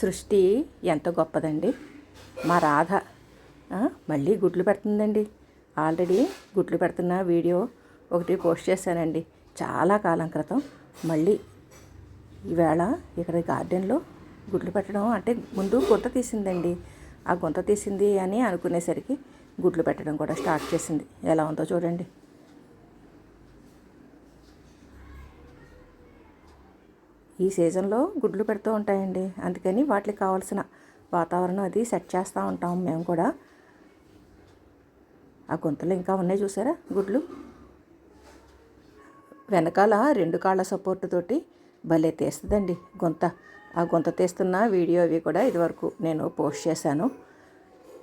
సృష్టి ఎంత గొప్పదండి. మా రాధ మళ్ళీ గుడ్లు పెడుతుందండి. ఆల్రెడీ గుడ్లు పెడుతున్న వీడియో ఒకటి పోస్ట్ చేశానండి. చాలా కాలం క్రితం మళ్ళీ ఈవేళ ఇక్కడ గార్డెన్లో గుడ్లు పెట్టడం అంటే ముందు గుంత తీసిందండి. ఆ గుంత తీసింది అని అనుకునేసరికి గుడ్లు పెట్టడం కూడా స్టార్ట్ చేసింది. ఎలా ఉందో చూడండి. ఈ సీజన్లో గుడ్లు పెడుతూ ఉంటాయండి. అందుకని వాటికి కావాల్సిన వాతావరణం అది సెట్ చేస్తూ ఉంటాం మేము కూడా. ఆ గుంతలు ఇంకా ఉన్నాయి చూసారా గుడ్లు? వెనకాల రెండు కాళ్ళ సపోర్ట్ తోటి భలే తీస్తుందండి గుంత. ఆ గుంత తీస్తున్న వీడియో అవి కూడా ఇదివరకు నేను పోస్ట్ చేశాను.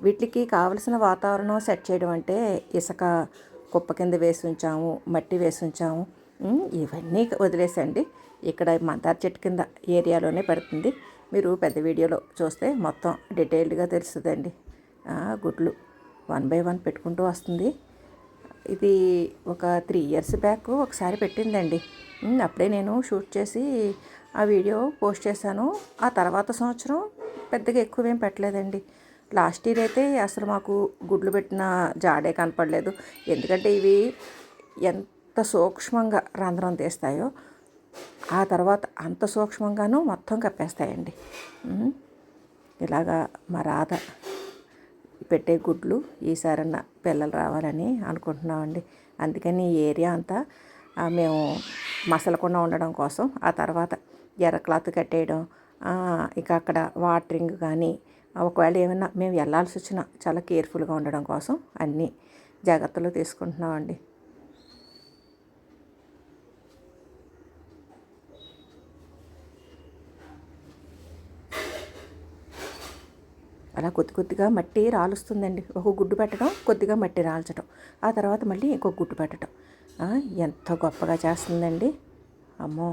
వీటికి కావలసిన వాతావరణం సెట్ చేయడం అంటే ఇసుక కుప్ప కింద వేసి ఉంచాము మట్టి వేసి ఉంచాము ఇవన్నీ వదిలేసండి ఇక్కడ మందార చెట్టు కింద ఏరియాలోనే పడుతుంది. మీరు పెద్ద వీడియోలో చూస్తే మొత్తం డీటెయిల్డ్గా తెలుస్తుందండి. గుడ్లు వన్ బై వన్ పెట్టుకుంటూ వస్తుంది. ఇది ఒక త్రీ ఇయర్స్ బ్యాక్ ఒకసారి పెట్టిందండి. అప్పుడే నేను షూట్ చేసి ఆ వీడియో పోస్ట్ చేశాను. ఆ తర్వాత సంవత్సరం పెద్దగా ఎక్కువేం పెట్టలేదండి. లాస్ట్ ఇయర్ అయితే అసలు మాకు గుడ్లు పెట్టిన జాడే కనపడలేదు. ఎందుకంటే ఇవి ఎంత ఎంత సూక్ష్మంగా రంధ్రం తీస్తాయో ఆ తర్వాత అంత సూక్ష్మంగానూ మొత్తం కప్పేస్తాయండి. ఇలాగా మా రాధ పెట్టే గుడ్లు ఈసారన్న పిల్లలు రావాలని అనుకుంటున్నామండి. అందుకని ఈ ఏరియా అంతా మేము మసలకుండా ఉండడం కోసం ఆ తర్వాత ఎర్ర క్లాత్ కట్టేయడం ఇక అక్కడ వాటరింగ్ కానీ ఒకవేళ ఏమైనా మేము వెళ్ళాల్సి వచ్చినా చాలా కేర్ఫుల్గా ఉండడం కోసం అన్నీ జాగ్రత్తలు తీసుకుంటున్నామండి. అలా కొద్ది కొద్దిగా మట్టి రాలుస్తుందండి. ఒక గుడ్డు పెట్టడం కొద్దిగా మట్టి రాల్చడం ఆ తర్వాత మళ్ళీ ఇంకొక గుడ్డు పెట్టడం ఎంత గొప్పగా చేస్తుందండి. అమ్మో.